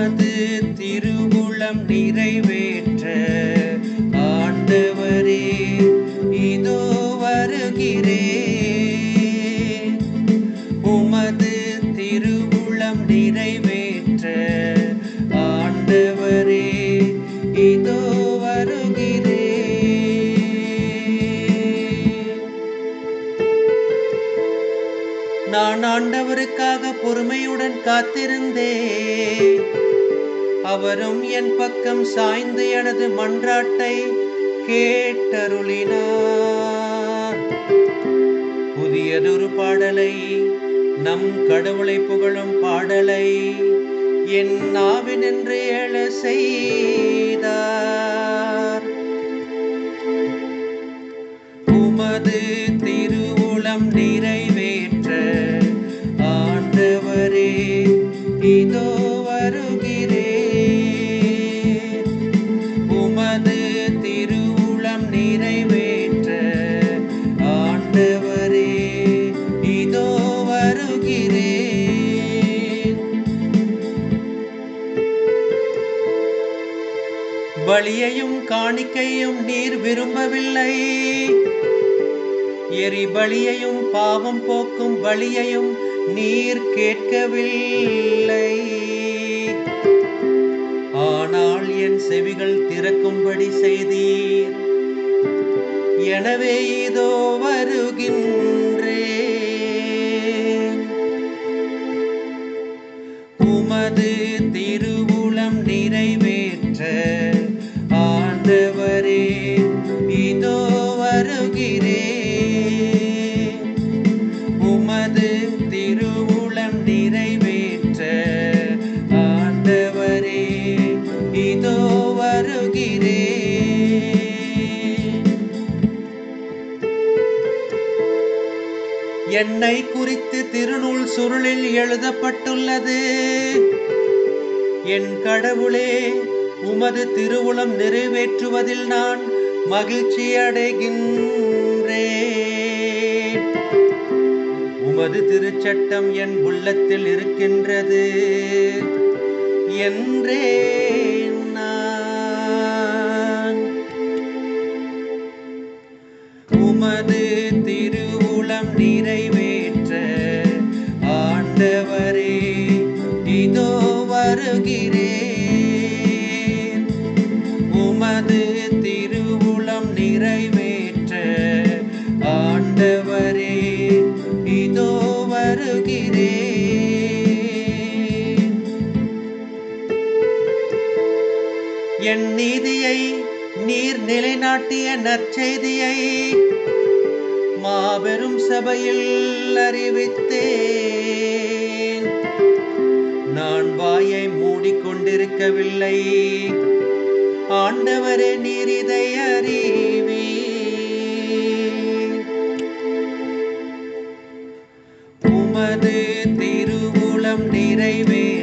உமது திருவுளம் நிறைவேற்ற ஆண்டவரே இதோ வருகிறே உமது திருவுளம் நிறைவேற்ற ஆண்டவரே இதோ வருகிறே நான் ஆண்டவருக்காக பொறுமையுடன் காத்திருந்தேன். அவரும் என் பக்கம் சாய்ந்து எனது மன்றாட்டை கேட்டருளினார். புதியதொரு பாடலை நம் கடவுளை புகழும் பாடலை என் நாவினின்று எழ செய்தார். உமது திருவுளம் நிறைவேற்ற ஆண்டவரே இதோ எரிபலியையும் காணிக்கையும் நீர் விரும்பவில்லை. எரிபலியையும் பாவம் போக்கும் பலியையும் நீர் கேட்கவில்லை. ஆனால் என் செவிகள் திறக்கும்படி செய்தீர். எனவே இதோ வருகின்ற என்னை குறித்து திருநூல் சுருளில் எழுதப்பட்டுள்ளது. என் கடவுளே உமது திருவுளம் நிறைவேற்றுவதில் நான் மகிழ்ச்சி அடைகின்றேன். உமது திருச்சட்டம் என் உள்ளத்தில் இருக்கின்றது. என்றே நான். உமது திருவுளம் நிறைவேற்ற ஆண்டவரே இதோ வருகிறேன். உமது திருவுளம் நிறைவேற்ற ஆண்டவரே இதோ வருகிறேன். என் நீதியை நீர் நிலைநாட்டிய நற்செய்தியை மாபெரும் சபையில் அறிவித்தேன். நான் வாயை மூடிக்கொண்டிருக்கவில்லை. ஆண்டவரே நீர் இதை அறிவி உமது திருவுளம் நிறைவே